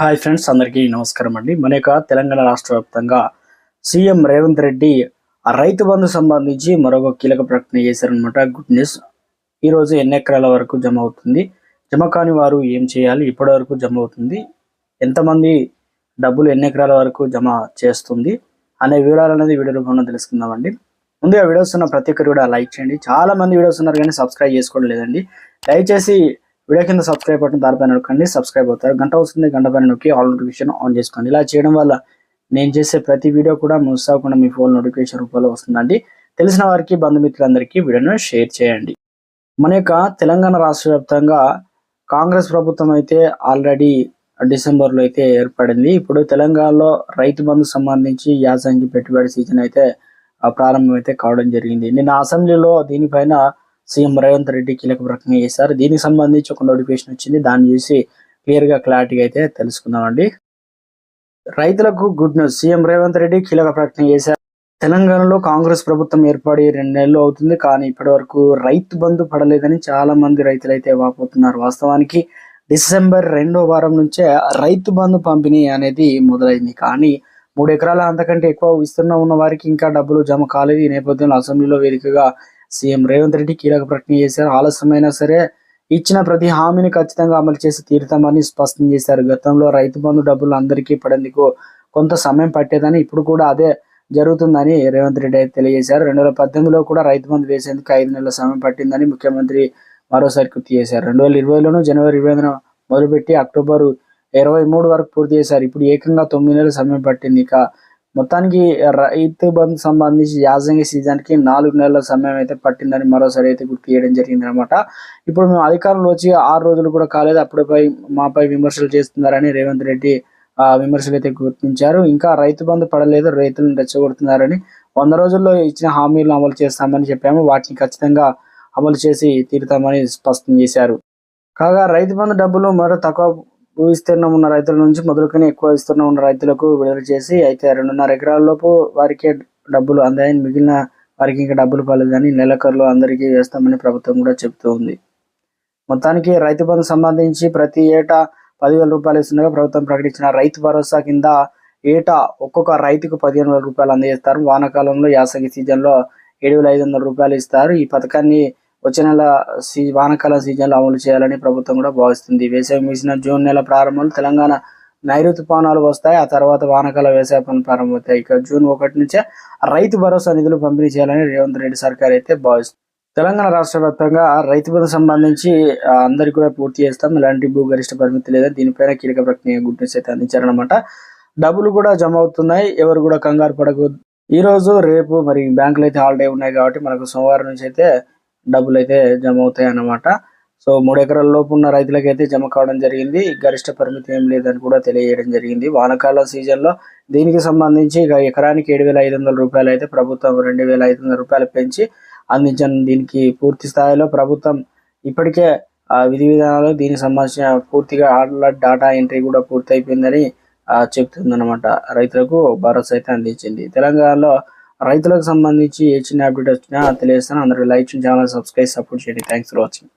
Hi friends అందరికీ నమస్కారం అండి. మన యొక్క తెలంగాణ రాష్ట్ర వ్యాప్తంగా సీఎం రేవంత్ రెడ్డి రైతు బంధు సంబంధించి మరొక కీలక ప్రకటన చేశారనమాట గుడ్ న్యూస్. ఈరోజు ఎన్ని ఎకరాల వరకు జమ అవుతుంది? జమ కాని వారు ఏం చేయాలి? ఇప్పటి వరకు జమ అవుతుంది. ఎంతమంది డబ్బులు ఎన్ని ఎకరాల వరకు జమ చేస్తుంది? అనే వివరాలు అనేది వీడియో రూపంలో తెలుసుకుందామండి. ముందుగా వీడియోస్ ఉన్న ప్రతి ఒక్కరు కూడా లైక్ చేయండి. చాలా మంది వీడియోస్ ఉన్నారు కానీ సబ్స్క్రైబ్ చేసుకోవడం లేదండి. దయచేసి వీడియో కింద సబ్స్క్రైబ్ బటన్ దానిపైన నొక్కండి సబ్స్క్రైబ్ అవుతారు. గంట వస్తుంది గంట పైన నొక్కి ఆల్ నోటిఫికేషన్ ఆన్ చేసుకోండి. ఇలా చేయడం వల్ల నేను చేసే ప్రతి వీడియో కూడా మిస్ అవ్వకుండా మీ ఫోన్ నోటిఫికేషన్ రూపంలో వస్తుందండి. తెలిసిన వారికి బంధుమిత్రులందరికీ వీడియోను షేర్ చేయండి. మన యొక్క తెలంగాణ రాష్ట్ర వ్యాప్తంగా కాంగ్రెస్ ప్రభుత్వం అయితే ఆల్రెడీ డిసెంబర్లో అయితే ఏర్పడింది. ఇప్పుడు తెలంగాణలో రైతు బంధు సంబంధించి యాసంగి పెట్టుబడి సీజన్ అయితే ప్రారంభమైతే ప్రారంభం అయితే కావడం జరిగింది. నిన్న అసెంబ్లీలో దీనిపైన సీఎం రేవంత్ రెడ్డి కీలక ప్రకటన చేశారు. దీనికి సంబంధించి ఒక నోటిఫికేషన్ వచ్చింది. దాన్ని చూసి క్లియర్గా క్లారిటీగా అయితే తెలుసుకుందామండి. రైతులకు good news. CM Revanth Reddy కీలక ప్రకటన చేశారు. తెలంగాణలో కాంగ్రెస్ ప్రభుత్వం ఏర్పడి రెండు నెలలు అవుతుంది. కానీ ఇప్పటి వరకు రైతు బంధు పడలేదని చాలా మంది రైతులు అయితే వాపోతున్నారు. వాస్తవానికి డిసెంబర్ రెండో వారం నుంచే రైతు బంధు పంపిణీ అనేది మొదలైంది. కానీ మూడు ఎకరాల అంతకంటే ఎక్కువ విస్తీర్ణం ఉన్న వారికి ఇంకా డబ్బులు జమ కాలేదు. ఈ నేపథ్యంలో అసెంబ్లీలో వేదికగా సీఎం రేవంత్ రెడ్డి కీలక ప్రకటన చేశారు. ఆలస్యమైనా సరే ఇచ్చిన ప్రతి హామీని ఖచ్చితంగా అమలు చేసి తీరుతామని స్పష్టం చేశారు. గతంలో రైతు బంధు డబ్బులు అందరికీ పడేందుకు కొంత సమయం పట్టేదని ఇప్పుడు కూడా అదే జరుగుతుందని రేవంత్ రెడ్డి అయితే తెలియజేశారు. రెండు వేల పద్దెనిమిదిలో కూడా రైతు బంధు వేసేందుకు ఐదు నెలల సమయం పట్టిందని ముఖ్యమంత్రి మరోసారి గుర్తు చేశారు. రెండు వేల ఇరవైలోనూ జనవరి ఇరవై ఐదున మొదలుపెట్టి అక్టోబర్ ఇరవై మూడు వరకు పూర్తి చేశారు. ఇప్పుడు ఏకంగా తొమ్మిది నెలల సమయం పట్టింది. ఇక మొత్తానికి రైతు బంధు సంబంధించి యాసంగి సీజన్కి నాలుగు నెలల సమయం అయితే పట్టిందని మరోసారి అయితే గుర్తు చేయడం జరిగింది అనమాట ఇప్పుడు మేము అధికారంలో వచ్చి ఆరు రోజులు కూడా కాలేదు అప్పుడుపై మాపై విమర్శలు చేస్తున్నారని రేవంత్ రెడ్డి విమర్శలు అయితే గుర్తించారు. ఇంకా రైతు బంధు పడలేదు రైతులను రెచ్చగొడుతున్నారని వంద రోజుల్లో ఇచ్చిన హామీలను అమలు చేస్తామని చెప్పాము. వాటిని ఖచ్చితంగా అమలు చేసి తీరుతామని స్పష్టం చేశారు. కాగా రైతు బంధు డబ్బులు మరో తక్కువ విస్తీర్ణం ఉన్న రైతుల నుంచి మొదలుకొని ఎక్కువ విస్తీర్ణం ఉన్న రైతులకు విడుదల చేసి అయితే రెండున్నర ఎకరాలలోపు వారికే డబ్బులు అందాయని మిగిలిన వారికి ఇంకా డబ్బులు పడలేదని నెలకర్లు అందరికీ వేస్తామని ప్రభుత్వం కూడా చెబుతూ ఉంది. మొత్తానికి రైతు బంధు సంబంధించి ప్రతి ఏటా పదివేల రూపాయలు ఇస్తుండగా ప్రభుత్వం ప్రకటించిన రైతు భరోసా కింద ఏటా ఒక్కొక్క రైతుకు పదిహేను వేల రూపాయలు అందజేస్తారు. వానాకాలంలో యాసంగి సీజన్లో ఏడు వేల ఐదు వందల రూపాయలు ఇస్తారు. ఈ పథకాన్ని వచ్చే నెల సీ వానకాల సీజన్లో అమలు చేయాలని ప్రభుత్వం కూడా భావిస్తుంది. వేసవి ముగిసిన జూన్ నెల ప్రారంభంలో తెలంగాణ నైరుతు పవనాలు వస్తాయి. ఆ తర్వాత వానకాల వ్యవసాయ పనులు ప్రారంభమవుతాయి. ఇక జూన్ ఒకటి నుంచే రైతు భరోసా నిధులు పంపిణీ చేయాలని రేవంత్ రెడ్డి సర్కార్ అయితే భావిస్తుంది తెలంగాణ రాష్ట్ర వ్యాప్తంగా రైతు బంధు సంబంధించి అందరికీ కూడా పూర్తి చేస్తాం. ఎలాంటి భూ గరిష్ట పరిమితి లేదా దీనిపైన కీలక ప్రక్రియ గుర్తించి అయితే అందించారనమాట డబ్బులు కూడా జమ అవుతున్నాయి. ఎవరు కూడా కంగారు పడకూడదు. ఈ రోజు రేపు మరి బ్యాంకులు అయితే హాలిడే ఉన్నాయి కాబట్టి మనకు సోమవారం నుంచి అయితే డబ్బులు అయితే జమ అవుతాయి అన్నమాట సో మూడు ఎకరాల లోపు ఉన్న రైతులకైతే జమ కావడం జరిగింది. గరిష్ట పరిమితి ఏం లేదని కూడా తెలియజేయడం జరిగింది. వానాకాలం సీజన్లో దీనికి సంబంధించి ఇక ఎకరానికి ఏడు వేల ఐదు వందల రూపాయలు అయితే ప్రభుత్వం రెండు వేల ఐదు వందల రూపాయలు పెంచి అందించను దీనికి పూర్తి స్థాయిలో ప్రభుత్వం ఇప్పటికే విధి విధానాలు దీనికి సంబంధించిన పూర్తిగా ఆర్డర్ డేటా ఎంట్రీ కూడా పూర్తి అయిపోయిందని చెప్తుందన్నమాట. రైతులకు భరోసా అయితే అందించింది. తెలంగాణలో రైతులకు సంబంధించి ఏ చిన్న అప్డేట్ వచ్చినా తెలియజేస్తాను. అందరూ లైక్ ఛానల్ సబ్స్క్రైబ్ సపోర్ట్ చేయండి. Thanks for watching